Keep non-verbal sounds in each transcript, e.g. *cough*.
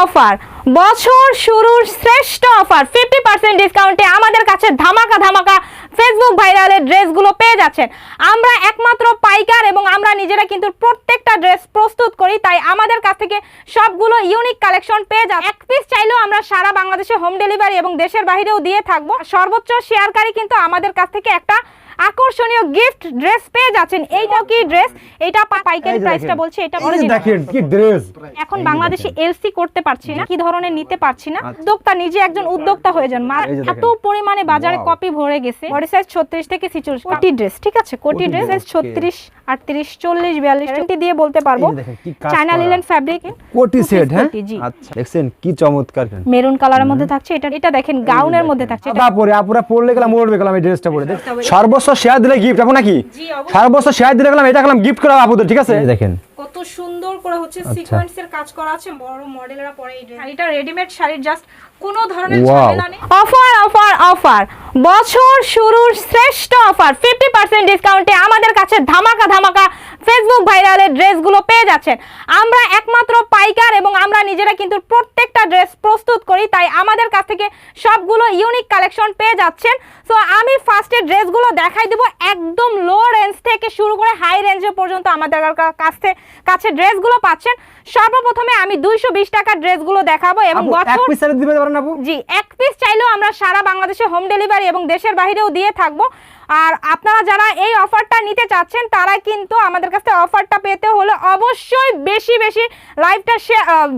Offer. বছর শুরুর শ্রেষ্ঠ অফার। ফিফটি পার্সেন্ট ডিসকাউন্টে আমাদের কাছে ধামাকা ধামাকা ফেসবুক ভাইরালের ড্রেসগুলো পেয়ে যাচ্ছেন। আমরা একমাত্র পাইকার এবং আমরা নিজেরা কিন্তু প্রত্যেকটা ড্রেস প্রস্তুত করি, তাই আমাদের কাছ থেকে সবগুলো ইউনিক কালেকশন পেয়ে যান এক পিস চাইলেও আমরা সারা বাংলাদেশে হোম ডেলিভারি এবং দেশের বাইরেও দিয়ে থাকব। সর্বোচ্চ শেয়ারকারী কিন্তু আমাদের কাছ থেকে একটা আকর্ষণীয় গিফট ড্রেস পেয়ে যাচ্ছেন। এইটাও কি ড্রেস এটা পাইকারি প্রাইসটা। বলছে এটা দেখেন কি ড্রেস এখন বাংলাদেশে এলসি করতে পারছি না কি ধরনের নিতে পারছি না। আচ্ছা। উদ্যোক্তা নিজে একজন উদ্যোক্তা হয়ে যান। এত। পরিমাণে বাজারে কপি ভরে গেছে। বডি সাইজ 36 থেকে 46 কোটি ড্রেস ঠিক আছে? কোটি ড্রেস dress, 36 38 40 42 গ্যারান্টি দিয়ে বলতে পারব। চায়না লিলেন ফ্যাব্রিক কোটি সেট হ্যাঁ? আচ্ছা দেখছেন কি চমৎকার। মেরুন কালারের মধ্যে থাকছে এটা এটা দেখেন গাউনের মধ্যে থাকছে এটা পরে আপুরা পড়লে গেলাম উড়বে গেলাম এই ড্রেসটা পরে। দেখ সর্বোচ্চ শেয়ার দিলে গিফট এখন নাকি জি, অবশ্যই। সর্বোচ্চ শেয়ার দিলে গেলাম এটা গেলাম গিফট করা আপুদের ঠিক আছে দেখেন কত সুন্দর করে হচ্ছে আচ্ছা। সিকোয়েন্সের কাজ করা আছে বড় মডেলরা পরে এই শাড়িটা রেডিমেড শাড়ির জাস্ট কোনো ধরনের ঝামেলা নেই। অফার অফার অফার বছর শুরুর শ্রেষ্ঠ অফার ফিফটি পার্সেন্ট ডিসকাউন্টে আমাদের কাছে ধামাকা ধামাকা ফেসবুক ভাইরালের ড্রেসগুলো পেয়ে যাচ্ছেন। আমরা একমাত্র পাইকার এবং আমরা নিজেরা কিন্তু প্রত্যেকটা ড্রেস প্রস্তুত করি তাই আমাদের কাছ থেকে সবগুলো ইউনিক কালেকশন পেয়ে যাচ্ছেন। সো আমি ফার্স্টে ড্রেসগুলো দেখাই দিব একদম লো রেঞ্জ থেকে শুরু করে হাই রেঞ্জে পর্যন্ত আমাদের কা- কাছে কাছে ড্রেসগুলো পাচ্ছেন। সর্বপ্রথমে আমি দুইশো বিশ টাকার ড্রেসগুলো দেখাবো এবং আপু এক পিস সেট দিতে আপু? জি এক পিস চাইলেও আমরা সারা বাংলাদেশে হোম ডেলিভারি এবং দেশের বাইরেও দিয়ে থাকব। আর আপনারা যারা এই অফারটা নিতে চাচ্ছেন তারা কিন্তু আমাদের কাছে অফারটা পেতে হলে অবশ্যই বেশি বেশি লাইভটা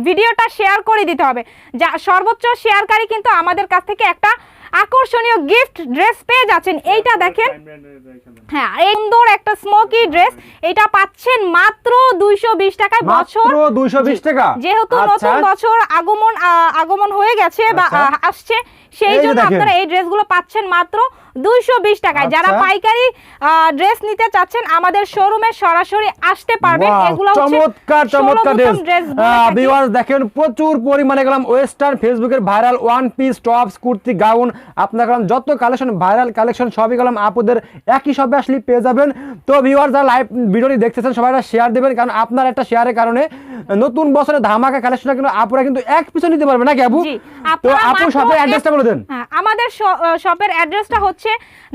ভিডিওটা শেয়ার করে দিতে হবে। যা সর্বোচ্চ শেয়ারকারী কিন্তু আমাদের কাছ থেকে একটা আকর্ষণীয় গিফট ড্রেস পেয়ে যাচ্ছেন। এইটা দেখেন। হ্যাঁ এই সুন্দর একটা স্মোকি ড্রেস। এটা পাচ্ছেন মাত্র দুইশো বিশ টাকায় বছর। মাত্র 220 টাকা? যেহেতু আচ্ছা। নতুন বছর আগমন আহ, আগমন হয়ে গেছে বা আচ্ছা। আসছে সেই জন্য আপনারা এই ড্রেসগুলো পাচ্ছেন মাত্র দুইশো বিশ টাকায়। যারা আচ্ছা। পাইকারি ড্রেস নিতে চাচ্ছেন আমাদের শোরুমে সরাসরি আসতে পারবেন। এগুলো চমৎকার চমৎকার ড্রেস ভিউয়ার্স দেখেন প্রচুর পরিমাণে গেলাম ওয়েস্টার্ন ফেসবুকের viral one piece tops kurti gown আপনার গেলাম যত কালেকশন ভাইরাল কালেকশন সবই গেলাম আপুদের একই সবে আসলে পেয়ে যাবেন। তো ভিউয়ার্স যারা লাইভ ভিডিওটি দেখতেছেন সবাই শেয়ার দেবেন কারণ আপনার একটা শেয়ারের কারণে নতুন বছরে ধামাকা কালেকশনটা কিন্তু আপুরা কিন্তু এক পিছু নিতে পারবে নাকি আপু? তো আপু শপের অ্যাড্রেসটা বলে দেন। হ্যাঁ, আমাদের শপের অ্যাড্রেসটা হচ্ছে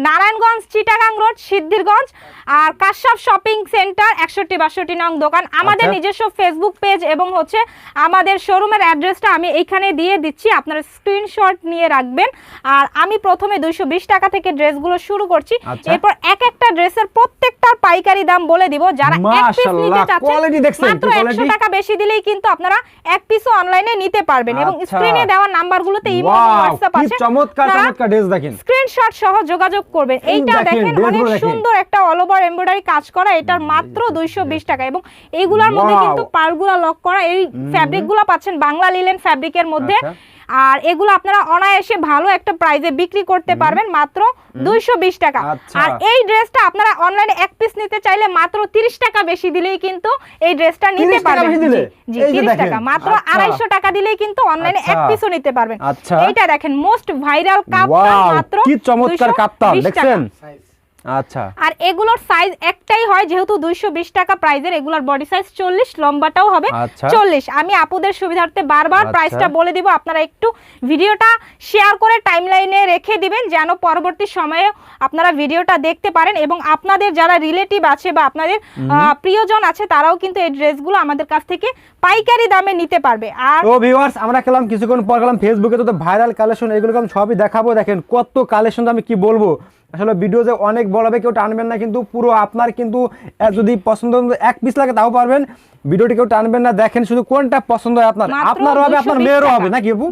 নারায়ণগঞ্জ চিটাগাং রোড সিদ্ধিরগঞ্জ আর কাশ্যপ শপিং সেন্টার একষট্টি বাষট্টি নং দোকান। আমাদের আচ্ছা। নিজস্ব ফেসবুক পেজ এবং হচ্ছে আমাদের শোরুমের অ্যাড্রেসটা আমি এইখানে দিয়ে দিচ্ছি। আপনারা স্ক্রিনশট নিয়ে রাখবেন। আর আমি প্রথমে দুইশো বিশ টাকা থেকে ড্রেসগুলো শুরু করছি। আচ্ছা। এরপর এক একটা ড্রেসের প্রত্যেকটার পাইকারি দাম বলে দিব। যারা এক পিস নিতে চাচ্ছেন মাত্র একশো টাকা বেশি দিলেই কিন্তু আপনারা এক পিসও অনলাইনে নিতে পারবেন। এবং আচ্ছা। স্ক্রিনে দেওয়া নাম্বারগুলোতে ইমো Wow, হোয়াটসঅ্যাপ আছে। চমৎকার চমৎকার ড্রেস দেখেন। স্ক্রিনশট সহ যোগাযোগ করবেন। এইটা দেখেন, অনেক সুন্দর একটা অল ওভার এমব্রয়ডারি কাজ করা এটার মাত্র দুইশো বিশ টাকা। এবং এইগুলোর মধ্যে. কিন্তু পারগুলা লক করা এই ফ্যাব্রিকগুলো পাচ্ছেন বাংলা লিলেন ফ্যাব্রিকের মধ্যে। আচ্ছা। আর এগুলো আপনারা অনায়াসে ভালো একটা প্রাইজে বিক্রি করতে পারবেন মাত্র দুইশো বিশ টাকা আচ্ছা। আর এই ড্রেসটা আপনারা অনলাইনে এক পিস নিতে চাইলে মাত্র তিরিশ টাকা বেশি দিলেই কিন্তু এই ড্রেসটা নিতে পারবেন? জি, তিরিশ টাকা মাত্র আচ্ছা। আড়াইশো টাকা দিলেই কিন্তু অনলাইনে এক আচ্ছা। পিসও নিতে পারবেন আচ্ছা। এইটা দেখেন মোস্ট ভাইরাল ওয়াও মাত্র কি চমৎকার 220 কাপ্তান দেখছেন আচ্ছা। আর এগুলোর সাইজ একটাই হয় যেহেতু দুইশো বিশ টাকা প্রাইজের এগুলোর বডি সাইজ চল্লিশ লম্বাটাও হবে আচ্ছা। চল্লিশ। আমি আপুদের সুবিধার্থে বারবার আচ্ছা। প্রাইসটা বলে দিব আপনারা একটু ভিডিওটা শেয়ার করে টাইমলাইনে রেখে দিবেন যেন পরবর্তী সময়ে আপনারা ভিডিওটা দেখতে পারেন এবং আপনাদের যারা রিলেটিভ আছে বা আপনাদের প্রিয়জন আছে তারাও কিন্তু এই ড্রেসগুলো আমাদের কাছ থেকে পাইকারি দামে নিতে পারবে। আর তো ভিউয়ার্স আমরা গেলাম কিছুক্ষণ পর গেলাম ফেসবুকে তো ভাইরাল কালেকশন এগুলো সবই দেখাবো দেখেন কত কালেকশন আমি কি বলব? আসলে ভিডিও যে অনেক বড় হবে কেউ টানবেন না কিন্তু পুরো আপনার কিন্তু যদি পছন্দ এক পিস লাগে তাও পারবেন। ভিডিওটি কেউ টানবেন না দেখেন শুধু কোনটা পছন্দ হয় আপনার। মাত্র আপনারও হবে আপনার মেয়েরও হবে নাকি আপু?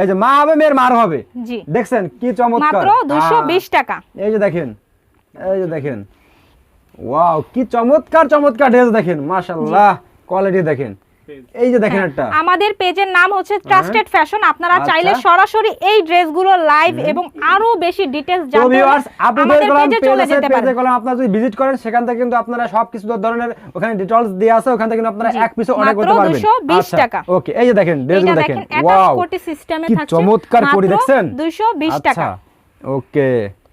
এই যে মা হবে মেয়ের মার হবে। দেখছেন কি চমৎকার। মাত্র টাকা। এই যে দেখেন এই যে দেখেন। ওয়াও কি চমৎকার চমৎকার ড্রেস দেখেন মাশাআল্লাহ কোয়ালিটি দেখেন। এই যে দেখেন একটা। আমাদের পেজের নাম হচ্ছে ট্রাস্টেড ফ্যাশন আপনারা আচ্ছা। চাইলে সরাসরি এই ড্রেসগুলো লাইভ এবং আরও বেশি ডিটেইলস জানতে ভিউয়ার্স আপনাদের আমাদের পেজে চলে যেতে পেজে পারেন। কলম আপনারা যদি ভিজিট করেন সেখান থেকে কিন্তু আপনারা সব কিছু ধরনের ওখানে ডিটেইলস দেয়া আছে ওখান থেকে কিন্তু আপনারা এক পিসে অর্ডার করতে পারবেন। 220 টাকা। ওকে এই যে দেখেন ড্রেসগুলো দেখেন ওয়াও কোটি সিস্টেমে কি থাকছে। চমৎকার কোটি দেখছেন? 220 টাকা আচ্ছা। ওকে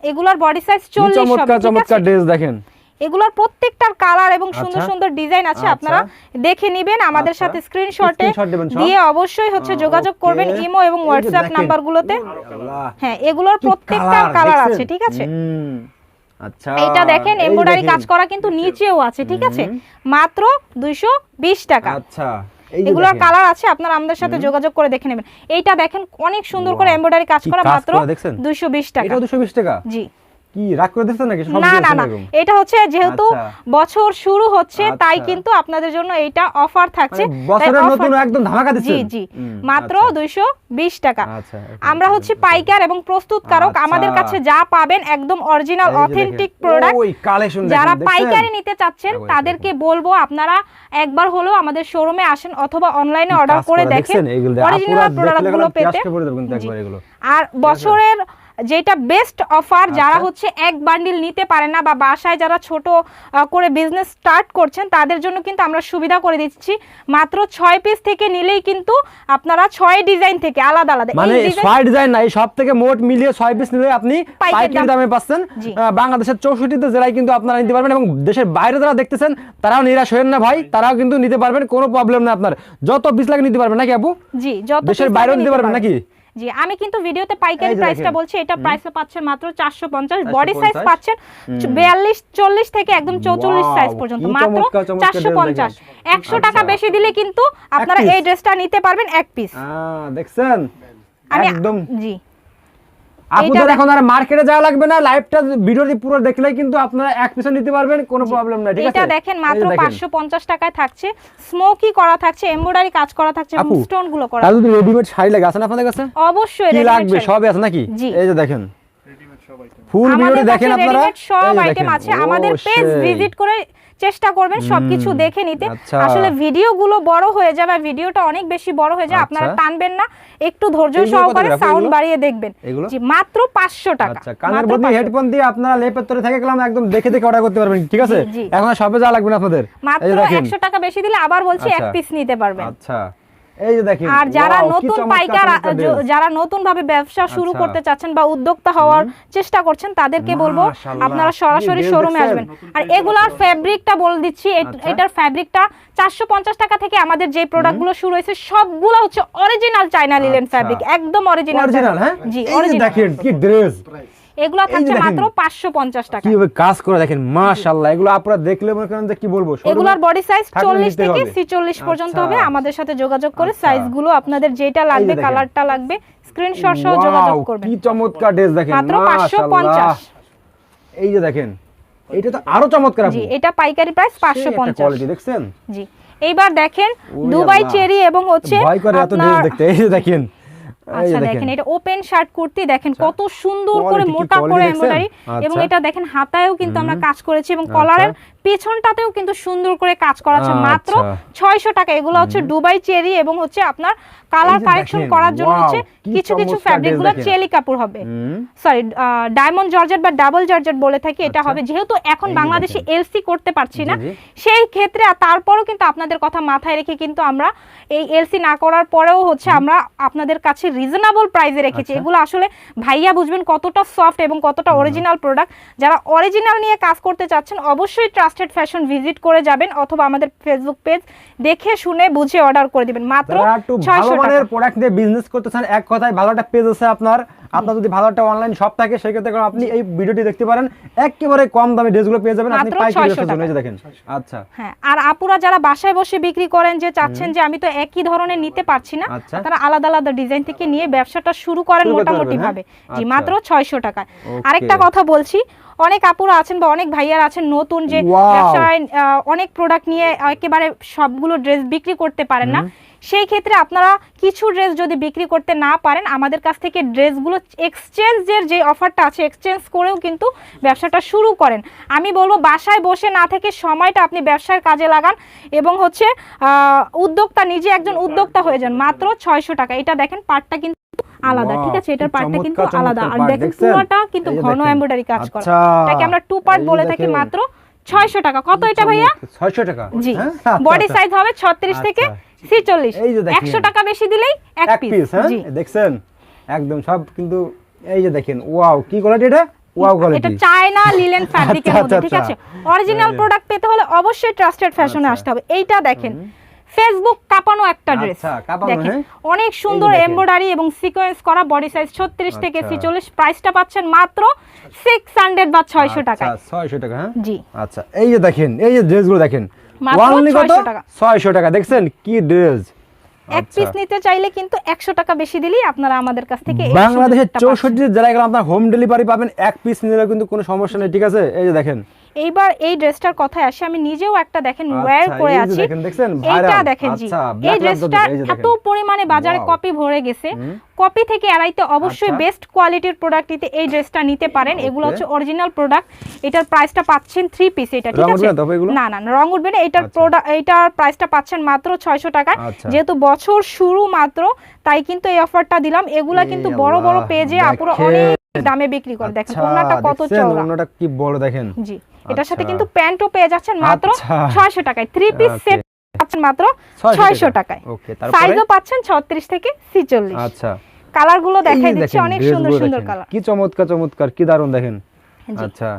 এগুলোর বডি সাইজ কি 40 চমৎকার হবে ঠিক চমৎকার ড্রেস দেখেন। এগুলোর প্রত্যেকটার কালার এবং সুন্দর আচ্ছা। সুন্দর ডিজাইন আছে আচ্ছা। আপনারা দেখে নেবেন আমাদের আচ্ছা। সাথে স্ক্রিনশটে? দিয়ে অবশ্যই হচ্ছে যোগাযোগ করবেন ইমো এবং হোয়াটসঅ্যাপ। নাম্বারগুলোতে। হ্যাঁ এগুলোর প্রত্যেকটার কালার আছে ঠিক আছে? আচ্ছা। এইটা দেখেন এমব্রয়ডারি কাজ করা কিন্তু নিচেও আছে ঠিক আছে? মাত্র দুইশো বিশ টাকা। আচ্ছা। এগুলোর কালার আছে আপনারা আমাদের সাথে যোগাযোগ করে দেখে নেবেন। এইটা দেখেন অনেক সুন্দর করে এমব্রয়ডারি কাজ করা মাত্র করা দেখছেন? দুইশো বিশ টাকা। এটাও দুশো বিশ টাকা? জি। কি রাগ করে দেখছেন নাকি? না না না। এটা হচ্ছে যেহেতু আচ্ছা। বছর শুরু হচ্ছে তাই আচ্ছা। কিন্তু আপনাদের জন্য এইটা অফার থাকছে। মানে বছরের নতুন একদম ধামাকা জি জি। মাত্র আচ্ছা। দুইশো বিশ টাকা। আমরা হচ্ছে পাইকার এবং প্রস্তুতকারক। আমাদের কাছে যা পাবেন একদম অরিজিনাল অথেন্টিক প্রোডাক্ট যারা পাইকারি নিতে চাচ্ছেন তাদেরকে বলব আপনারা একবার হলেও আমাদের শোরুমে আসেন অথবা অনলাইনে অর্ডার করে দেখেন। অরিজিনাল প্রোডাক্টগুলো পেতে। আর বছরের যেটা বেস্ট অফার যারা হচ্ছে এক বান্ডিল নিতে পারে না বা বাসায় যারা ছোট করে বিজনেস স্টার্ট করছেন তাদের জন্য কিন্তু আমরা সুবিধা করে দিচ্ছি। মাত্র ছয় পিস থেকে নিলেই কিন্তু আপনারা ছয় ডিজাইন থেকে আলাদা আলাদা। মানে ছয় ডিজাইন নাই সব থেকে মোট মিলিয়ে ছয় পিস নিলে আপনি পাইকারি দামে। পাচ্ছেন। বাংলাদেশের চৌষট্টিতে জেলায় কিন্তু আপনারা নিতে পারবেন এবং দেশের বাইরে যারা দেখতেছেন তারাও নিরাশ হবেন না ভাই তারাও কিন্তু নিতে পারবেন কোনো প্রবলেম না আপনার। যত পিস লাগে নিতে পারবেন নাকি আপু? জি যত দেশের বাইরেও নিতে পারবেন। নাকি? জি আমি কিন্তু ভিডিওতে পাইকারি প্রাইসটা বলছি এটা প্রাইসে পাচ্ছেন মাত্র চারশো পঞ্চাশ বডি সাইজ পাচ্ছেন বিয়াল্লিশ চল্লিশ থেকে একদম চৌচল্লিশ Wow, সাইজ পর্যন্ত মাত্র চমৎকার চমৎকার চারশো dress পঞ্চাশ। দেখেন। একশো টাকা আচ্ছা। বেশি দিলে কিন্তু আপনারা এই ড্রেসটা নিতে পারবেন এক পিস হ্যাঁ দেখছেন? একদম জি। আপনাদের এখন আর মার্কেটে যাওয়া লাগবে না লাইভটা ভিডিওটি পুরো দেখলে কিন্তু আপনারা এক পিস নিতে পারবেন কোনো প্রবলেম নাই ঠিক আছে? এটা দেখেন মাত্র দেখেন। পাঁচশো পঞ্চাশ টাকায় থাকছে স্মোকি করা থাকছে এমব্রয়ডারি কাজ করা থাকছে স্টোনগুলো করা তাহলে যদি রেডিমেড শাড়ি লাগে আছে না আপনাদের কাছে? অবশ্যই কি লাগবে? সবই আছে নাকি? এই যে দেখেন। ফুল ভিডিওটি দেখেন আপনারা। সব আইটেম আছে। আমাদের পেজ ভিজিট করে চেষ্টা করবেন সবকিছু দেখে নিতে। আচ্ছা। আসলে ভিডিওগুলো বড় হয়ে যাবে ভিডিওটা অনেক বেশি বড় হয়ে যায় আপনারা আচ্ছা। টানবেন না একটু ধৈর্য সহকারে সাউন্ড বাড়িয়ে দেখবেন। মাত্র 500 টাকা আচ্ছা কানের বদলে হেডফোন দিয়ে আপনারা লেপের তরে থেকে গেলাম একদম দেখে দেখে অর্ডার করতে পারবেন ঠিক আছে। এখন সবে যা লাগবে না আপনাদের। মাত্র একশো 100 টাকা বেশি দিলে আবার বলছি এক আচ্ছা। পিস নিতে পারবেন। আচ্ছা। এই যে দেখেন আর যারা নতুন পাইকার। যারা নতুন ভাবে ব্যবসা শুরু আচ্ছা। করতে চাচ্ছেন বা উদ্যোক্তা হওয়ার চেষ্টা করছেন তাদেরকে বলব আপনারা সরাসরি শোরুমে আসবেন। আর এগুলার ফ্যাব্রিকটা বলে দিচ্ছি আচ্ছা। এটার ফ্যাব্রিকটা চারশো পঞ্চাশ টাকা থেকে আমাদের যে প্রোডাক্টগুলো শুরু হয়েছে সবগুলো হচ্ছে অরিজিনাল চাইনা লিলেন আচ্ছা। ফ্যাব্রিক একদম অরিজিনাল অরিজিনাল হ্যাঁ? জি অরিজিনাল দেখেন কি ড্রেস এগুলো থাকছে। মাত্র পাঁচশো পঞ্চাশ টাকা। কীভাবে কাজ করে দেখেন মাশাআল্লাহ এগুলো আপনারা দেখলে মনে করেন যে কি বলব এগুলোর বডি সাইজ থাকলে চল্লিশ নিতে থেকে হবে। ছিচল্লিশ পর্যন্ত আচ্ছা। হবে আমাদের সাথে যোগাযোগ করে আচ্ছা। সাইজগুলো আপনাদের যেটা লাগবে কালারটা লাগবে স্ক্রিনশট সহ যোগাযোগ করবেন। কি চমৎকার ড্রেস দেখেন মাত্র পাঁচশো পঞ্চাশ। মাশাআল্লাহ এই যে দেখেন এটা তো আরও চমৎকার জি এটা পাইকারি প্রাইস পাঁচশো পঞ্চাশ। কোয়ালিটি দেখছেন? জি এইবার দেখেন দুবাই চেরি এবং হচ্ছে ভয় করে এত ড্রেস দেখতে এই যে দেখেন। আচ্ছা দেখেন। এটা ওপেন শার্ট কুর্তি দেখেন কত সুন্দর করে মোটা করে? এমব্রয়ডারি এবং আচ্ছা। এটা দেখেন হাতায়ও কিন্তু আমরা কাজ করেছি এবং কলারের পেছনটাতেও কিন্তু সুন্দর করে কাজ করা আছে। মাত্র আচ্ছা। ছয়শো টাকা। এগুলো হচ্ছে দুবাই চেরি এবং হচ্ছে আপনার কালার কারেকশন করার জন্য হচ্ছে কিছু কিছু চমৎকার ফ্যাব্রিকগুলো চেলি কাপড় হবে। সরি ডায়মন্ড জর্জেট বা ডাবল জর্জেট বলে থাকি এটা হবে। যেহেতু এখন বাংলাদেশে এলসি করতে পারছি না। সেই ক্ষেত্রে আর তারপরও কিন্তু আপনাদের কথা মাথায় রেখে কিন্তু আমরা এই এলসি না করার পরেও হচ্ছে আমরা আপনাদের কাছে রিজনেবল প্রাইসে রেখেছি। এগুলো আসলে ভাইয়া বুঝবেন কতটা সফট এবং কতটা অরিজিনাল প্রোডাক্ট যারা অরিজিনাল নিয়ে কাজ করতে চাচ্ছেন অবশ্যই ট্রাস্টেড ফ্যাশন ভিজিট করে যাবেন অথবা আমাদের ফেসবুক পেজ দেখে শুনে বুঝে অর্ডার করে দিবেন। মাত্র যারা একটু ভালো ছয়শো টাকা। মানের প্রোডাক্ট দিয়ে বিজনেস করতে চান এক কথায় ভালো একটা পেজ আছে আপনার। আপনার যদি ভালো একটা অনলাইন শপ থাকে সেক্ষেত্রে আপনি এই ভিডিওটি দেখতে পারেন। একেবারে কম দামে ড্রেসগুলো পেয়ে যাবেন। আপনি পাইকারি 600 জন্য এই দেখেন। আচ্ছা। হ্যাঁ আর আপুরা যারা বাসায় বসে বিক্রি করেন যে চাচ্ছেন যে আমি তো একই ধরনের নিতে পারছি না আচ্ছা। তারা আলাদা আলাদা ডিজাইন থেকে নিয়ে ব্যবসাটা শুরু করেন মোটামুটি ভাবে। হ্যাঁ? জি আচ্ছা। মাত্র ছয়শো টাকায় আরেকটা কথা বলছি অনেক আপুরা আছেন বা অনেক ভাইয়ার আছেন নতুন যে ব্যবসায় অনেক প্রোডাক্ট নিয়ে একেবারে সবগুলো ড্রেস বিক্রি করতে পারেন না। সেই ক্ষেত্রে আপনারা কিছু ড্রেস যদি বিক্রি করতে না পারেন আমাদের কাছ থেকে ড্রেসগুলো এক্সচেঞ্জের যে অফারটা আছে এক্সচেঞ্জ করেও কিন্তু ব্যবসাটা শুরু করেন। আমি বলব বাসায় বসে না থেকে সময়টা আপনি ব্যবসার কাজে লাগান এবং হচ্ছে উদ্যোক্তা নিজে একজন উদ্যোক্তা হয়ে যান। মাত্র ছয়শো টাকা। এটা দেখেন পার্টটা কিন্তু আলাদা ঠিক আছে? এটার পার্টটা কিন্তু আলাদা। আর দেখেন পুরোটা কিন্তু ঘন। এমব্রয়ডারি কাজ করা। আচ্ছা, এটাকে আমরা টু পার্ট বলে থাকি মাত্র ছয়শো টাকা। কত এটা ভাইয়া? ছয়শো টাকা? জি। হ্যাঁ? আচ্ছা, বডি আচ্ছা। সাইজ হবে ছত্রিশ থেকে আচ্ছা। ছিচল্লিশ। এই যে দেখেন। একশো টাকা বেশি দিলেই এক পিস হ্যাঁ? দেখছেন? একদম সব কিন্তু এই যে দেখেন ওয়াও কি কোয়ালিটি এটা? ওয়াও এটা চায়না লিলেন ফ্যাব্রিকের আচ্ছা, মধ্যে আচ্ছা, ঠিক আছে? আচ্ছা। অরিজিনাল প্রোডাক্ট পেতে হলে অবশ্যই ট্রাস্টেড ফ্যাশনে। আসতে হবে। এইটা দেখেন ফেসবুক কাঁপানো একটা ড্রেস আচ্ছা, দেখেন হ্যাঁ? অনেক সুন্দর। এমব্রয়ডারি এবং সিকোয়েন্স করা বডি সাইজ 36 থেকে আচ্ছা। 46 প্রাইসটা পাচ্ছেন মাত্র 600 বা 600 টাকায়। ছয়শো টাকা হ্যাঁ? জি। আচ্ছা এই যে দেখেন এই যে ড্রেসগুলো দেখেন কত? 600 টাকা। ছয়শো টাকা দেখছেন? কি ড্রেস এক পিস নিতে চাইলে কিন্তু 100 টাকা বেশি দিলেই আপনারা আমাদের কাছ থেকে এই বাংলাদেশের সুযোগটা পাচ্ছেন। চৌষট্টি জেলায় গেলে আপনার হোম ডেলিভারি পাবেন এক পিস নিলে কিন্তু কোনো সমস্যা নেই ঠিক আছে? এই যে দেখেন। এইবার এই ড্রেসটার কথায় আসি আমি নিজেও একটা দেখেন ওয়্যার আচ্ছা, করে আছি। Viral। দেখেন জি। আচ্ছা, এই ড্রেসটা এত পরিমাণে বাজারে কপি ভরে গেছে। কপি থেকে এড়াইতে অবশ্যই আচ্ছা। বেস্ট কোয়ালিটির প্রোডাক্ট নিতে এই ড্রেসটা নিতে পারেন এগুলো হচ্ছে অরিজিনাল প্রোডাক্ট এটার প্রাইসটা পাচ্ছেন থ্রি পিস এটা ঠিক আছে না না রং উঠবে না এটার আচ্ছা। প্রোডাক্ট এটার প্রাইসটা পাচ্ছেন মাত্র 600 টাকায় আচ্ছা। যেহেতু বছর শুরু মাত্র তাই কিন্তু এই অফারটা দিলাম এগুলা কিন্তু বড় বড় পেজে আপুরো। অনেক দামে বিক্রি করে দেখেন আচ্ছা, ওনাটা কত? চওড়া অন্যটা কি বড় দেখেন জি এটার সাথে আচ্ছা। কিন্তু প্যান্টও পেয়ে যাচ্ছেন মাত্র আচ্ছা। ছয়শো টাকায় থ্রি পিস সেট পাচ্ছেন মাত্র 600 ছয়শো টাকায়। সাইজও পাচ্ছেন ছত্রিশ থেকে ছিচল্লিশ। আচ্ছা। কালারগুলো দেখাই দিচ্ছি অনেক সুন্দর সুন্দর কালার কি চমৎকার চমৎকার কি দারুণ দেখেন। আচ্ছা।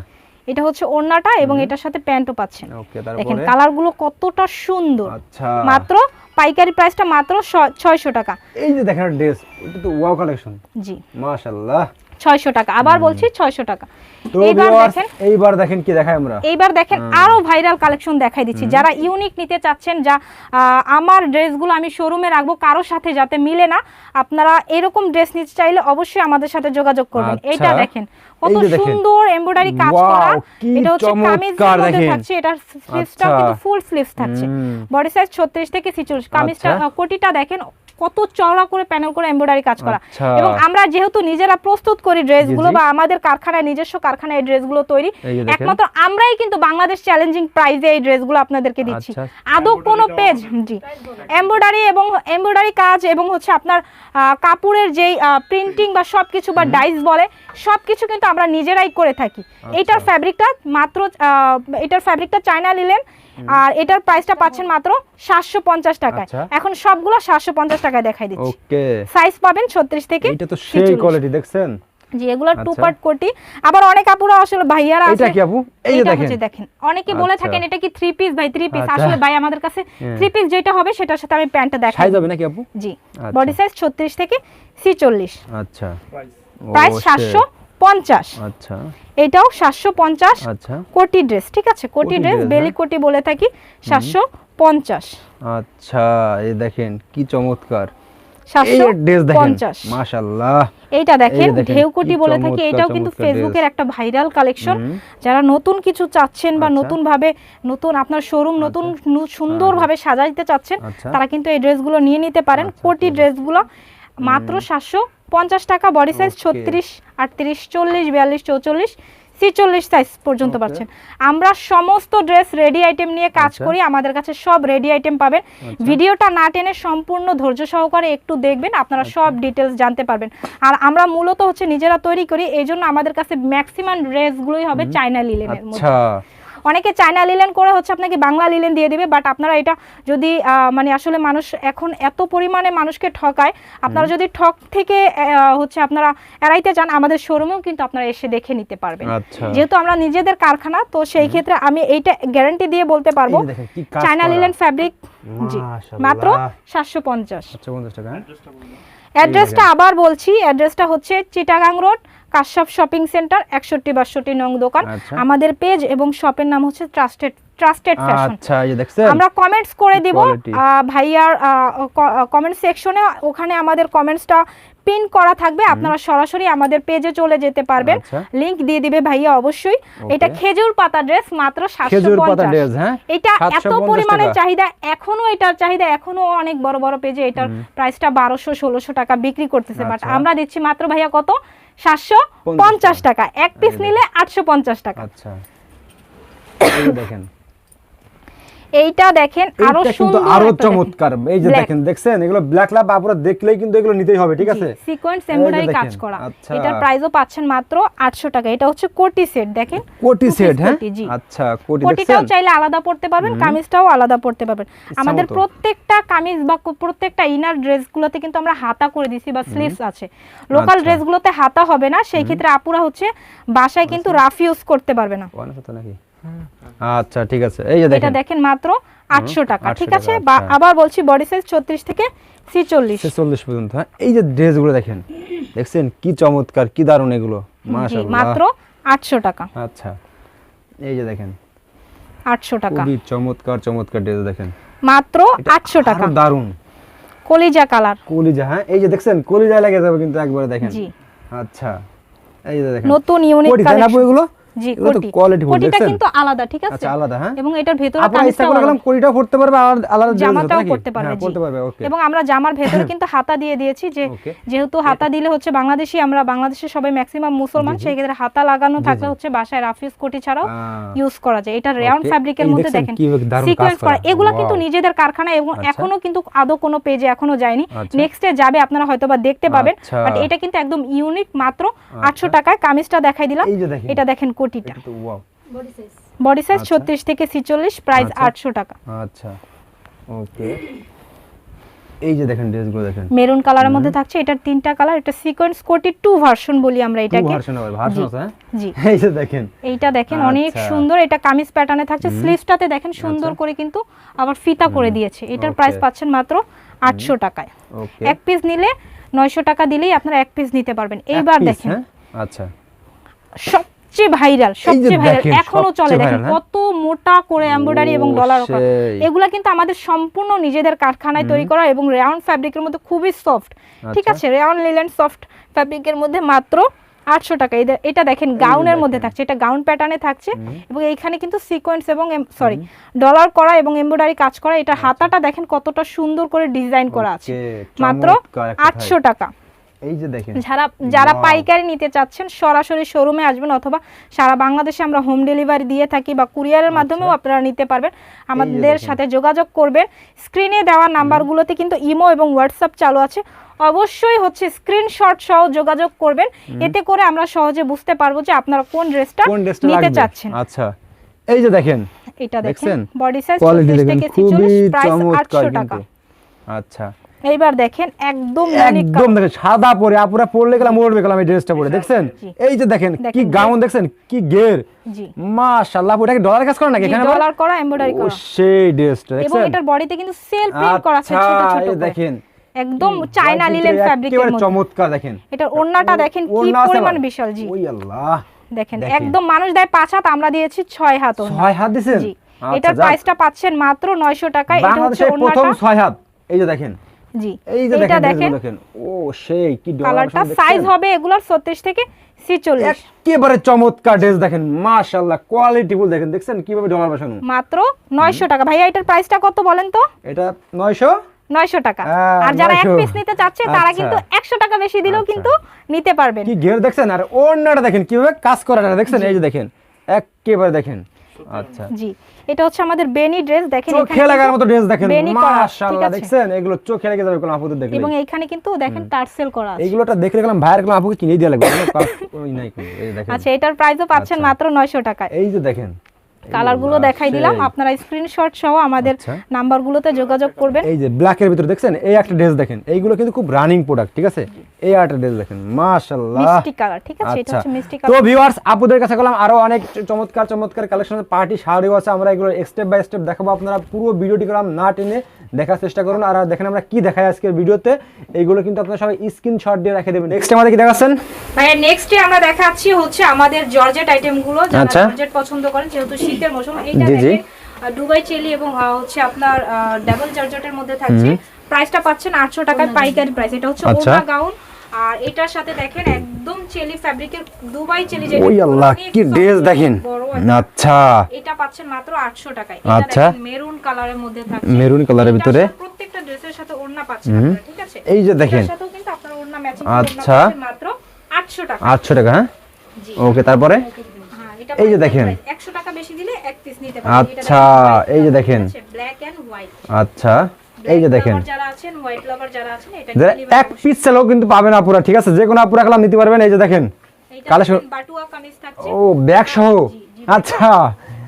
এটা হচ্ছে ওড়নাটা এবং এটার সাথে প্যান্টও পাচ্ছেন। ওকে দেখেন কালারগুলো কতটা সুন্দর। আচ্ছা। মাত্র পাইকারি প্রাইসটা মাত্র ছয়শো টাকা। এই যে দেখেন ড্রেস এটা তো ওয়াও কালেকশন জি। মাশাআল্লাহ। ছয়শো টাকা আবার বলছি ছয়শো টাকা। এইবার দেখেন এইবার দেখেন কি দেখাই আমরা। এইবার দেখেন আরও ভাইরাল কালেকশন দেখাই দিচ্ছি। যারা ইউনিক নিতে চাচ্ছেন যা আমার ড্রেসগুলো আমি শোরুমে রাখব কারোর সাথে যাতে মিলে না আপনারা এরকম ড্রেস নিতে চাইলে অবশ্যই আমাদের সাথে যোগাযোগ করবেন। আচ্ছা। এইটা দেখেন কত। সুন্দর এমব্রয়ডারি কাজ করা। এটা হচ্ছে মধ্যে থাকছে এটার স্লিভসটাও আচ্ছা। কিন্তু ফুল স্লিভস থাকছে। বডি সাইজ 36 থেকে 46 কামিজটা আচ্ছা। কোটিটা দেখেন কত চওড়া করে প্যানেল করে এমব্রয়ডারি কাজ করা আচ্ছা। এবং আমরা যেহেতু নিজেরা প্রস্তুত করি ড্রেসগুলো। বা আমাদের কারখানায় নিজস্ব কারখানায় এই ড্রেসগুলো তৈরি। একমাত্র আমরাই কিন্তু বাংলাদেশ চ্যালেঞ্জিং প্রাইজে এই ড্রেসগুলো আপনাদেরকে দিচ্ছি আচ্ছা। আদৌ কোনো পেজ জি এমব্রয়ডারি এবং এমব্রয়ডারি কাজ এবং হচ্ছে আপনার কাপড়ের যেই প্রিন্টিং বা সব কিছু বা ডাইস বলে সব কিছু কিন্তু আমরা নিজেরাই করে থাকি আচ্ছা। এইটার ফ্যাব্রিকটা মাত্র আহ, এটার ফ্যাব্রিকটা চায়না নিলেন আর এটার প্রাইসটা আচ্ছা, পাচ্ছেন মাত্র 750 টাকায়। আচ্ছা। এখন সবগুলো 750 টাকায় দেখাই দিচ্ছি। ওকে। সাইজ পাবেন 36 থেকে এটা তো সেই কোয়ালিটি দেখছেন? জি এগুলো টু পার্ট কোটি। আবার অনেক আপুরা আসলে ভাইয়ারা আছে। এটা কি আপু? এই দেখেন। দেখেন। অনেকে আচ্ছা। বলে থাকেন এটা কি থ্রি পিস ভাই থ্রি পিস আসলে ভাই আমাদের কাছে হ্যাঁ। থ্রি পিস যেটা হবে সেটার সাথে আমি প্যান্টটা দেখাই সাইজ হবে নাকি আপু? জি। বডি সাইজ 36 থেকে 46 আচ্ছা। প্রাইস 700 পঞ্চাশ। আচ্ছা। এটাও সাতশো পঞ্চাশ কোটি ড্রেস ঠিক আছে? কোটি ড্রেস বেলি কোটি বলে থাকি সাতশো পঞ্চাশ। আচ্ছা এই দেখেন কি চমৎকার। বলে থাকি এটাও কিন্তু ফেসবুকের একটা ভাইরাল কালেকশন। যারা নতুন কিছু চাচ্ছেন বা নতুন ভাবে নতুন আপনার শোরুম নতুন সুন্দর ভাবে সাজাইতে চাচ্ছেন তারা কিন্তু এই ড্রেসগুলো নিয়ে নিতে পারেন। কোটি ড্রেসগুলো মাত্র সাতশো পঞ্চাশ টাকা বডি সাইজ ছত্রিশ আটত্রিশ চল্লিশ বিয়াল্লিশ চৌচল্লিশ ছিচল্লিশ সাইজ পর্যন্ত পাচ্ছেন। আমরা সমস্ত ড্রেস রেডি আইটেম নিয়ে কাজ আচ্ছা। করি আমাদের কাছে সব রেডি আইটেম পাবেন। ভিডিওটা না টেনে সম্পূর্ণ ধৈর্য সহকারে একটু দেখবেন আপনারা আচ্ছা। সব ডিটেলস জানতে পারবেন। আর আমরা মূলত হচ্ছে নিজেরা তৈরি করি এই জন্য আমাদের কাছে ম্যাক্সিমাম ড্রেসগুলোই হবে চায়না লিলেনের মধ্যে। আচ্ছা। অনেকে চায়না লিলেন করে হচ্ছে আপনাকে বাংলা লিলেন দিয়ে দিবে বাট আপনারা এটা যদি মানে আসলে মানুষ এখন এত পরিমাণে মানুষকে ঠকায় আপনারা যদি ঠক থেকে হচ্ছে আপনারা এড়াইতে চান আমাদের শোরুমেও কিন্তু আপনারা এসে দেখে নিতে পারবেন। আচ্ছা। যেহেতু আমরা নিজেদের কারখানা তো সেই ক্ষেত্রে আমি এইটা গ্যারান্টি দিয়ে বলতে পারব চায়না লিলেন ফ্যাব্রিক জি মাত্র সাতশো পঞ্চাশ। 50 টাকা? অ্যাড্রেসটা আবার বলছি অ্যাড্রেসটা হচ্ছে Chittagong road Kashyap shopping centre একষট্টি বাষট্টি নং দোকান। আচ্ছা। আমাদের পেজ এবং শপের নাম হচ্ছে ট্রাস্টেড ট্রাস্টেড ফ্যাশন আচ্ছা এই দেখছেন? আমরা কমেন্টস করে দিব ভাইয়ার কমেন্ট সেকশনে ওখানে আমাদের কমেন্টসটা পিন করা থাকবে। আপনারা সরাসরি আমাদের পেজে চলে যেতে পারবেন। আচ্ছা। লিংক দিয়ে দিবে ভাইয়া অবশ্যই। এটা খেজুর পাতা ড্রেস মাত্র সাতশো খেজুর পাতা ড্রেস হ্যাঁ? এটা এত পরিমাণে চাহিদা এখনও এটার চাহিদা এখনও অনেক বড় বড় পেজে এটার প্রাইসটা বারোশো ষোলোশো টাকা বিক্রি করতেছে। বাট আচ্ছা। আমরা দিচ্ছি মাত্র ভাইয়া কত? সাতশো পঞ্চাশ টাকা। এক পিস নিলে আটশো পঞ্চাশ টাকা। আচ্ছা। দেখেন। এইটা দেখেন আরও সুন্দর আরও চমৎকার। এই যে দেখেন দেখছেন? এগুলো ব্ল্যাক লাভ আপনারা দেখলেই কিন্তু এগুলো নিতেই হবে ঠিক আছে? সিকোয়েন্স এমব্রয়ডারি কাজ করা। আচ্ছা। এটার প্রাইসও পাচ্ছেন মাত্র 800 টাকা। এটা হচ্ছে কোটি সেট দেখেন? কোটি সেট হ্যাঁ? আচ্ছা কোটি কোটিটাও চাইলে আলাদা পড়তে পারবেন কামিজটাও আলাদা পড়তে পারবেন। আমাদের প্রত্যেকটা কামিজ বা প্রত্যেকটা ইনার ড্রেসগুলোতে কিন্তু আমরা হাতা করে দিছি বা স্লিভস আছে। লোকাল আচ্ছা। ড্রেসগুলোতে হাতা হবে না সেই ক্ষেত্রে আপুরা হচ্ছে বাসায় কিন্তু রাফ ইউজ করতে পারবে না। নাকি? আচ্ছা ঠিক আছে। এই যে দেখেন এটা দেখেন। মাত্র 800 টাকা ঠিক আছে? আচ্ছা। আবার বলছি বডি সাইজ 36 থেকে 46 ছেচল্লিশ পর্যন্ত হ্যাঁ। এই যে ড্রেসগুলো দেখেন দেখছেন কি চমৎকার কি দারুণ এগুলো। মাশাআল্লাহ। মাত্র 800 টাকা। আচ্ছা। এই যে দেখেন। 800 টাকা। খুবই চমৎকার চমৎকার ড্রেস দেখেন। মাত্র 800 টাকা। দারুণ। কলিজা কালার। কলিজা হ্যাঁ। এই যে দেখছেন কলিজা লেগে যাবে কিন্তু একবারে দেখেন। জি। আচ্ছা। এই যে দেখেন। নতুন ইউনিক কালেকশন এগুলো? জি এগুলো কোটি। কোয়ালিটি কোটিটা কিন্তু আলাদা ঠিক আছে? আচ্ছা আলাদা হ্যাঁ? এবং এটার ভেতরে আপনারা ইচ্ছা কামিজটাও করে আলাদা। পড়তে পারবে আর আলাদা জামাটাও পড়তে পারবে পড়তে পারবে ওকে এবং আমরা জামার ভেতরে *laughs* কিন্তু হাতা দিয়ে দিয়েছি যে যেহেতু হাতা দিলে হচ্ছে বাংলাদেশি আমরা বাংলাদেশের সবাই ম্যাক্সিমাম মুসলমান সেই ক্ষেত্রে হাতা লাগানো থাকলে হচ্ছে বাসায় রাফিস কোটি ছাড়াও ইউজ করা যায়। এটা রেয়ন ফ্যাব্রিকের মধ্যে দেখেন। কীভাবে দারুণ কাজ সিকোয়েন্স করা। করা। এগুলো কিন্তু নিজেদের কারখানা এবং আচ্ছা। এখনও কিন্তু আদৌ কোনো পেজে এখনও যায়নি। আচ্ছা। নেক্সটে যাবে আপনারা হয়তোবা দেখতে পাবেন। আচ্ছা। বাট এটা কিন্তু একদম ইউনিক মাত্র 800 টাকায় কামিজটা দেখাই দিলাম। এটা দেখেন কোটিটা। বডি সাইজ আচ্ছা। 36 থেকে 46 প্রাইস আচ্ছা। 800 টাকা। আচ্ছা। ওকে এই যে দেখেন ড্রেসগুলো দেখেন। মেরুন কালারের মধ্যে থাকছে এটার তিনটা কালার এটা সিকোয়েন্স কোটি টু ভার্সন বলি আমরা টু এটাকে। ভার্সন হবে ভার্সন জি, আছে হ্যাঁ? জি। *laughs* এই যে দেখেন। এইটা দেখেন অনেক আচ্ছা। সুন্দর এটা কামিজ প্যাটার্নে থাকছে স্লিভসটাতে দেখেন সুন্দর করে কিন্তু আবার ফিতা করে দিয়েছে। এটার প্রাইস পাচ্ছেন মাত্র 800 টাকায়। ওকে এক পিস নিলে 900 টাকা দিলেই আপনারা এক পিস নিতে পারবেন। এইবার দেখেন। আচ্ছা। সবচেয়ে ভাইরাল সবচেয়ে ভাইরাল এখনও চলে। দেখেন হ্যাঁ? কত মোটা করে এমব্রয়ডারি এবং ডলার এগুলা কিন্তু আমাদের সম্পূর্ণ নিজেদের কারখানায় তৈরি করা এবং রেয়ন ফ্যাব্রিকের মধ্যে খুবই সফট ঠিক আচ্ছা। আছে? রেয়ন লিলেন সফট ফ্যাব্রিকের মধ্যে মাত্র আটশো টাকা। এটা দেখেন গাউনের মধ্যে থাকছে। এটা গাউন প্যাটার্নে থাকছে এবং এইখানে কিন্তু সিকোয়েন্স এবং সরি ডলার করা এবং এমব্রয়ডারি কাজ করা। এটা হাতাটা দেখেন কতটা সুন্দর করে ডিজাইন করা আছে। মাত্র। আটশো টাকা। এই যে দেখেন। যারা যারা পাইকারি নিতে চাচ্ছেন সরাসরি শোরুমে আসবেন অথবা সারা বাংলাদেশে আমরা হোম ডেলিভারি দিয়ে থাকি বা কুরিয়ারের মাধ্যমেও আপনারা নিতে পারবেন। আমাদের আচ্ছা। সাথে যোগাযোগ করবেন। স্ক্রিনে দেওয়া নাম্বারগুলোতে কিন্তু ইমো এবং হোয়াটসঅ্যাপ চালু আছে। অবশ্যই হচ্ছে স্ক্রিনশট সহ যোগাযোগ করবেন। এতে করে আমরা সহজে বুঝতে পারব যে আপনারা কোন ড্রেসটা নিতে চাচ্ছেন। আচ্ছা। এই যে দেখেন। এটা দেখেন? বডি সাইজ কোয়ালিটি 36 থেকে খুবই 46 প্রাইস চমৎকার 800 টাকা। আচ্ছা। এইবার দেখেন একদম একদম দেখেন সাদা পরে আপুরা পরলে গেলাম মরবে গেলাম এই ড্রেসটা পরে দেখছেন? এই যে দেখেন কি গাউন দেখছেন? কি গের মাশাআল্লাহ ওটা ডলার কাজ করে নাকি এখানে ডলার করা এমব্রয়ডারি করা। সেই ড্রেসটা এবং এটার বডিতে কিন্তু সেল প্রিন্ট করা আছে আচ্ছা, ছোট ছোট দেখেন। একদম চায়না লিলেন ফ্যাব্রিকের মধ্যে। চমৎকার দেখেন। এটার ওড়নাটা দেখেন কি পরিমাণ বিশাল জি। ওই আল্লাহ দেখেন দেখেন। একদম মানুষ দেয় পাঁচ হাত আমরা দিয়েছি ছয় হাত ছয় হাত দিছেন জি। আচ্ছা, এটার। প্রাইসটা পাচ্ছেন মাত্র 900 টাকায়। এটা হচ্ছে প্রথম ছয় হাত। এই যে দেখেন জি এই যে দেখেন দেখেন। ও সেই কি কালারটা সাইজ হবে এগুলোর 36 থেকে 46 একেবারে চমৎকার ড্রেস দেখেন মাশাআল্লাহ কোয়ালিটিফুল দেখেন দেখছেন? কীভাবে ডলার বসানো? মাত্র 900 টাকা। ভাইয়া এটার প্রাইসটা কত বলেন তো? এটা 900 900 টাকা। হ্যাঁ, আর যারা এক পিস নিতে চাচ্ছে তারা আচ্ছা। কিন্তু 100 টাকা বেশি দিলেও আচ্ছা। কিন্তু নিতে পারবেন। কি ঘের দেখছেন? আর ওড়নাটা দেখেন কীভাবে কাজ করাটা দেখছেন? এই যে দেখেন একেবারে দেখেন। আচ্ছা। জি। এটা হচ্ছে আমাদের বেনি ড্রেস দেখেন চোখে লাগার মতো ড্রেস দেখেন। মাশাআল্লাহ? দেখছেন? এগুলো চোখে লেগে যাবে কোন আপুদের দেখলে। এবং এখানে কিন্তু দেখেন টার্সেল করা আছে। এগুলোটা দেখলে গেলাম ভাইয়ের গেলাম আপুকে কিনে দিয়ে লাগবে। আচ্ছা এটার প্রাইসও পাচ্ছেন আচ্ছা। মাত্র 900 টাকা এই যে দেখেন কালারগুলো এই দেখাই দিলাম। আপনারা স্ক্রিনশট সহ আমাদের আচ্ছা। নাম্বারগুলোতে যোগাযোগ করবেন। এই যে ব্ল্যাকের ভিতরে দেখছেন এই একটা ড্রেস দেখেন। এইগুলো কিন্তু খুব রানিং প্রোডাক্ট ঠিক আছে? এই একটা ড্রেস দেখেন মাশাআল্লাহ। মিষ্টি কালার ঠিক আছে? এটা আচ্ছা। হচ্ছে মিষ্টি তো কালার ভিউয়ার্স আপুদের কাছে গেলাম আরও অনেক চমৎকার চমৎকার কালেকশন পার্টি শাড়িও আছে আমরা এগুলো স্টেপ বাই স্টেপ দেখাবো। আপনারা পুরো ভিডিওটি গেলাম না টেনে দেখার চেষ্টা করুন। আর দেখেন আমরা কি দেখাই আজকের ভিডিওতে। এইগুলো কিন্তু আপনারা সবাই স্ক্রিনশট দিয়ে রেখে দেবেন। নেক্সট আমাদের কি দেখাচ্ছেন? ভাইয়া নেক্সটে আমরা দেখাচ্ছি হচ্ছে আমাদের জর্জেট আইটেমগুলো। যারা আচ্ছা। জর্জেট পছন্দ করেন যেহেতু শীতের মৌসুম এইটা। দেখেন দুবাই চেলি এবং হচ্ছে আপনার ডাবল জর্জেটের মধ্যে থাকছে। প্রাইসটা পাচ্ছেন 800 টাকায় পাইকারি প্রাইস এটা হচ্ছে আচ্ছা। ওড়না গাউন। আর এটার সাথে দেখেন একদম চেলি ফ্যাব্রিকের দুবাই চেলি যেটা ওই আল্লাহ কি ড্রেস দেখেন। আচ্ছা। এটা পাচ্ছেন মাত্র 800 টাকায়। এটা আচ্ছা। দেখেন মেরুন কালারের মধ্যে থাকছে। মেরুন কালারের ভিতরে? প্রত্যেকটা ড্রেসের সাথে ওড়না পাচ্ছেন আপনারা ঠিক আছে? এই যে দেখেন। সাথেও কিন্তু আপনারা ওড়না ম্যাচিং আচ্ছা। মাত্র 800 টাকা। আটশো টাকা হ্যাঁ? ওকে তারপরে? এই যে দেখেন। 100 টাকা বেশি দিলে এক পিস নিতে আচ্ছা, এই যে দেখেন। ব্ল্যাক এন্ড হোয়াইট আচ্ছা এই যে দেখেন। যারা আছেন হোয়াইট লাভার যারা আছেন এটা এক পিস চালেও কিন্তু পাবেন আপুরা ঠিক আছে? যে কোনো আপুরা কালাম নিতে পারবেন। এই যে দেখেন কালেকশন- বাটুয়া কামিজ থাকছে। ও ব্যাগ সহ। আচ্ছা।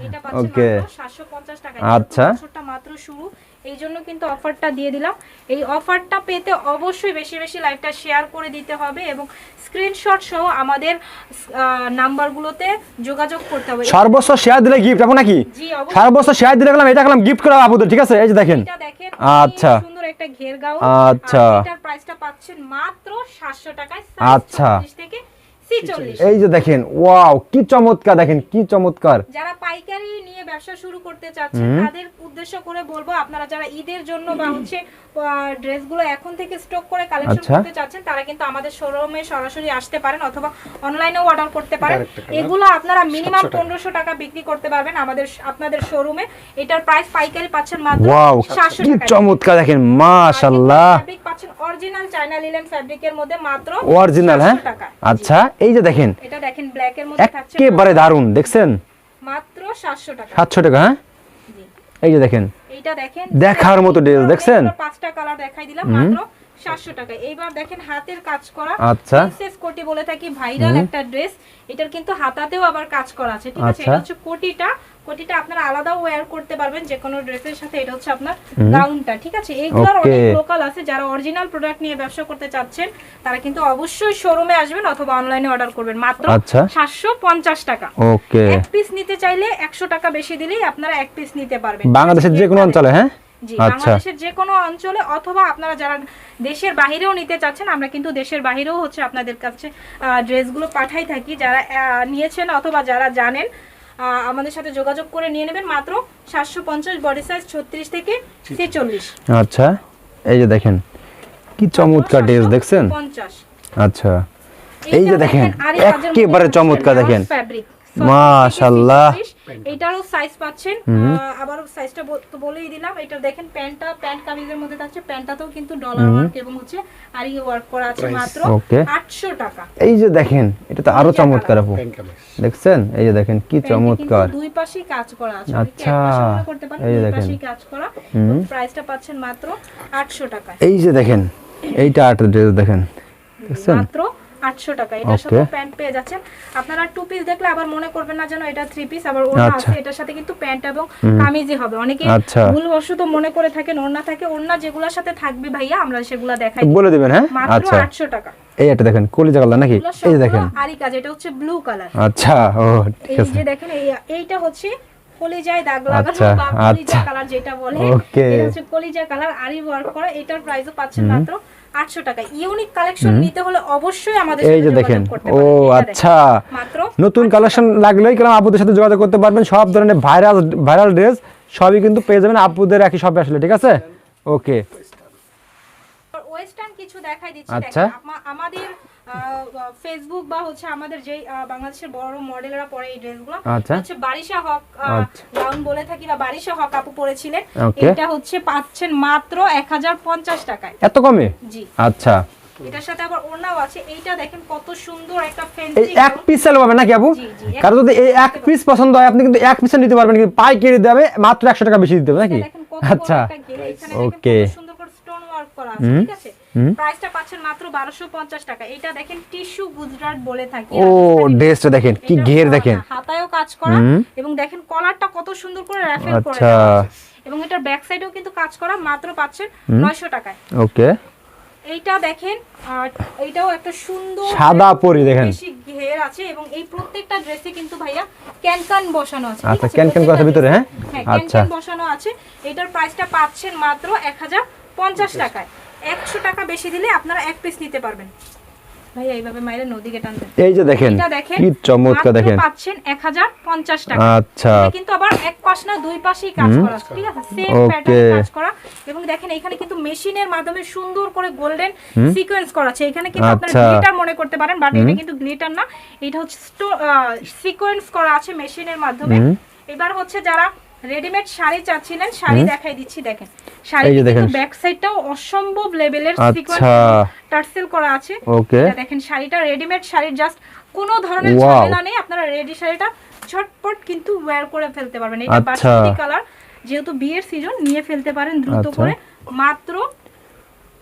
এটা পাচ্ছেন ওকে। মাত্র 750 টাকা আচ্ছা। মাত্র শুরু। এই জন্য কিন্তু অফারটা দিয়ে দিলাম। এই অফারটা পেতে অবশ্যই বেশি বেশি লাইভটা শেয়ার করে দিতে হবে এবং স্ক্রিনশট সহ আমাদের নাম্বারগুলোতে যোগাযোগ করতে হবে। সর্বোচ্চ শেয়ার দিলে গিফট আপু নাকি? জি অবশ্যই। সর্বোচ্চ শেয়ার দিলে গেলাম এটা গেলাম গিফট করা আপুদের ঠিক আছে? এই যে দেখেন। এটা দেখেন আচ্ছা। সুন্দর একটা ঘের গাউন আচ্ছা। এটার প্রাইসটা পাচ্ছেন মাত্র 700 টাকায় আচ্ছা। থেকে 46 এই যে দেখেন ওয়াও কি চমৎকার দেখেন কি চমৎকার। যারা পাইকারি নিয়ে ব্যবসা শুরু করতে চাচ্ছেন তাদের উদ্দেশ্য করে বলব আপনারা যারা ঈদের জন্য বা হচ্ছে ড্রেসগুলো এখন থেকে স্টক করে কালেকশন আচ্ছা। করতে চাচ্ছেন তারা কিন্তু আমাদের শোরুমে সরাসরি আসতে পারেন অথবা অনলাইনেও অর্ডার করতে পারেন। এগুলো আপনারা মিনিমাম পনেরোশো টাকা বিক্রি করতে পারবেন আমাদের আপনাদের শোরুমে। এটার প্রাইস পাইকারি পাচ্ছেন মাত্র ওয়াও সাতশো কি চমৎকার দেখেন মাশাআল্লাহ। ফ্যাব্রিক পাচ্ছেন অরিজিনাল চায়না লিলেন ফ্যাব্রিকের মধ্যে মাত্র অরিজিনাল হ্যাঁ? আচ্ছা এই যে দেখেন এটা দেখেন ব্ল্যাক এর মধ্যে থাকছে একেবারে দারুণ দেখছেন? মাত্র 700 টাকা। সাতশো টাকা হ্যাঁ? এই যে দেখেন এইটা দেখেন দেখার মতো ড্রেস দেখছেন? পাঁচটা কালার দেখাই দিলাম মাত্র 700 টাকা। এইবার দেখেন হাতের কাজ করা আচ্ছা। প্রিন্সেস কোটি বলে থাকি ভাইরাল একটা ড্রেস এটার কিন্তু হাতাতেও আবার কাজ করা আছে ঠিক আছে? আচ্ছা। এটা হচ্ছে কোটিটা কোটিটা আপনারা আলাদা ওয়্যার করতে পারবেন যে কোনো ড্রেসের সাথে এটা হচ্ছে আপনার গাউনটা ঠিক আছে? এইগুলোর. অনেক লোকাল আছে যারা অরিজিনাল প্রোডাক্ট নিয়ে ব্যবসা করতে চাচ্ছেন তারা কিন্তু অবশ্যই শোরুমে আসবেন অথবা অনলাইনে অর্ডার করবেন। মাত্র আচ্ছা। 750 টাকা। ওকে এক পিস নিতে চাইলে 100 টাকা বেশি দিলেই আপনারা এক পিস নিতে পারবেন। বাংলাদেশের যে কোনো অঞ্চলে হ্যাঁ? জি আচ্ছা। বাংলাদেশের যে কোনো অঞ্চলে অথবা আপনারা যারা দেশের বাহিরেও নিতে চাচ্ছেন আমরা কিন্তু দেশের বাহিরেও হচ্ছে আপনাদের কাছে ড্রেসগুলো পাঠাই থাকি। যারা নিয়েছেন অথবা যারা জানেন আমাদের সাথে যোগাযোগ করে নিয়ে নেবেন মাত্র সাতশো পঞ্চাশ বডি সাইজ ছত্রিশ থেকে ছেচল্লিশ। আচ্ছা এই যে দেখেন কি চমৎকার ড্রেস দেখছেন? পঞ্চাশ। আচ্ছা এই যে দেখেন একেবারে চমৎকার দেখেন। মাশাআল্লাহ। এটারও সাইজ পাচ্ছেন। আবারও সাইজটা তো বলেই দিলাম। এটা দেখেন প্যান্টটা প্যান্ট কামিজের মধ্যে থাকছে। প্যান্টটাতেও কিন্তু ডলার ওয়ার্ক এবং হচ্ছে আর আরি ওয়ার্ক করা আছে মাত্র 800 টাকা। এই যে দেখেন এটা তো আরও চমৎকার আপু। দেখছেন? এই যে দেখেন কি চমৎকার। দুই পাশেই কাজ করা আছে। আচ্ছা, করতে পারেন এই যে দুই দেখেন। পাশেই কাজ করা। প্রাইসটা পাচ্ছেন মাত্র 800 টাকা এই যে দেখেন এইটা একটা ড্রেস দেখেন। দেখছেন? মাত্র 800 টাকা। এটার সাথে প্যান্ট পেয়ে যাচ্ছেন। আপনারা টু পিস দেখলে আবার মনে করবেন না যেন এটা থ্রি পিস আবার ওড়না আচ্ছা। আছে এটার সাথে কিন্তু প্যান্ট এবং কামিজই হবে। অনেকে আচ্ছা। ভুলবশত মনে করে থাকেন ওড়না থাকে ওড়না যেগুলোর সাথে থাকবে ভাইয়া আমরা সেগুলা দেখাই। বলে দিবেন হ্যাঁ? মাত্র আচ্ছা। 800 টাকা। এই একটা দেখেন কলিজা কালার নাকি? এই যে দেখেন। আরি কাজ এটা হচ্ছে ব্লু কালার আচ্ছা ও ঠিক এই যে দেখেন এই এইটা হচ্ছে কলিজায় দাগ লাগানো বা কলিজা। কালার যেটা বলে. এটা হচ্ছে কলিজা কালার আরি ওয়ার্ক করা এটার প্রাইসও পাচ্ছেন মাত্র 800 টাকা। ইউনিক কালেকশন নিতে হলে অবশ্যই আমাদের এই সাথে যে দেখেন। ও আচ্ছা। নতুন কালেকশন লাগলেই কেন আপুদের সাথে যোগাযোগ করতে পারবেন? সব ধরনের ভাইরাল ভাইরাল ড্রেস সবই কিন্তু পেয়ে যাবেন আপুদের একই সবে আসলে ঠিক আছে? ওকে ওয়েস্টার্ন কিছু দেখাই দিচ্ছি আচ্ছা। আমাদের ফেসবুক বা হচ্ছে আমাদের যে বাংলাদেশের বড় মডেলরা পরে এই ড্রেসগুলো আচ্ছা। হচ্ছে বারিশা হক আচ্ছা। গাউন বলে থাকি বা বারিশা হক আপু পরেছিলেন। এটা হচ্ছে পাচ্ছেন মাত্র 1050 টাকায়। এত কমে? জি। আচ্ছা। এটার সাথে আবার ওড়নাও আছে। এইটা দেখেন কত সুন্দর একটা এই এক পিস সেল পাবেন নাকি আপু? জি, জি, এক কারণ যদি এই এক পিস পছন্দ হয় আপনি কিন্তু এক পিসে নিতে পারবেন কিন্তু দেবে মাত্র একশো টাকা বেশি দিতে হবে নাকি? আচ্ছা। সুন্দর করে স্টোন ওয়ার্ক করা আছে ঠিক আছে? প্রাইসটা পাচ্ছেন মাত্র 1250 টাকা। এটা দেখেন টিস্যু গুজরাট বলে থাকি। ও ড্রেসটা দেখেন কি ঘের দেখেন। হাতায়ও কাজ করা এবং দেখেন কলারটা কত সুন্দর করে র্যাফেল করে আচ্ছা। এবং এটার ব্যাক সাইডেও কিন্তু কাজ করা মাত্র পাচ্ছেন 900 টাকায়। ওকে। এইটা দেখেন আর এইটাও একটা সুন্দর সাদা পরি দেখেন। বেশি ঘের আছে এবং এই প্রত্যেকটা ড্রেসে কিন্তু ভাইয়া ক্যানকান বসানো আছে আচ্ছা, আছে? ক্যানক্যান করা ভিতরে, হ্যাঁ? হ্যাঁ আচ্ছা। ক্যানকান বসানো আছে। এটার প্রাইসটা পাচ্ছেন মাত্র 1050 টাকায়। 100 টাকা বেশি দিলে আপনারা এক পিস নিতে পারবেন। ভাইয়া এইভাবে মাইরে নদীকে টানবেন এই যে দেখেন কি চমৎকার দেখেন। পাচ্ছেন 1050 টাকা। আচ্ছা। কিন্তু আবার এক পাশ না দুই পাশেই কাজ করা। ঠিক আছে? সেম প্যাটার্নে কাজ করা। এবং দেখেন এখানে কিন্তু মেশিনের মাধ্যমে সুন্দর করে গোল্ডেন সিকোয়েন্স করা আছে। এখানে কিন্তু আপনারা আচ্ছা। গ্লিটার মনে করতে পারেন বাট এটা কিন্তু গ্লিটার না। এটা হচ্ছে সিকোয়েন্স করা আছে মেশিনের মাধ্যমে। এবার হচ্ছে যারা রেডিমেড শাড়ি চাচ্ছিলেন শাড়ি দেখাই দিচ্ছি দেখেন শাড়ি কিন্তু দেখেন। ব্যাক সাইডটাও অসম্ভব লেভেলের আচ্ছা। সিকোয়েন্স টার্সেল করা আছে ওকে এটা দেখেন শাড়িটা রেডিমেড শাড়ির জাস্ট কোনো ধরনের. ঝামেলা নেই আপনারা রেডি শাড়িটা ঝটপট কিন্তু ওয়্যার করে ফেলতে পারবেন এটা আচ্ছা। বাসন্তী কালার যেহেতু বিয়ের সিজন নিয়ে ফেলতে পারেন দ্রুত আচ্ছা। করে মাত্র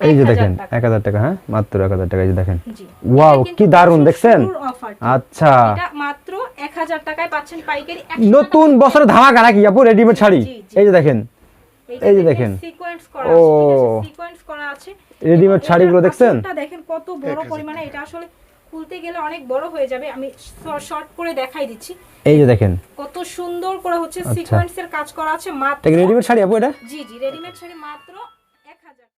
এই যে দেখেন এক হাজার টাকা। হ্যাঁ? মাত্র এক হাজার টাকা এই যে দেখেন। কিন্তু কি বছর দেখছেন? আচ্ছা। এটা মাত্র 1000 টাকায় পাচ্ছেন পাইকারি নতুন টাকা বছরে ধামাকা নাকি আপু? রেডিমেড শাড়ি। এই যে দেখেন। এই যে দেখেন। ও। সিকোয়েন্স করা আছে। এবং শাড়িগুলো দেখছেন? দেখেন কত বড় পরিমাণে। এটা আসলে খুলতে গেলে অনেক বড় হয়ে যাবে। আমি শর্ট করে দেখাই দিচ্ছি। এই যে দেখেন। কত সুন্দর করে হচ্ছে আচ্ছা। সিকোয়েন্সের কাজ করা আছে মাত্র রেডিমেড শাড়ি আপু এটা? জি জি রেডিমেড শাড়ি মাত্র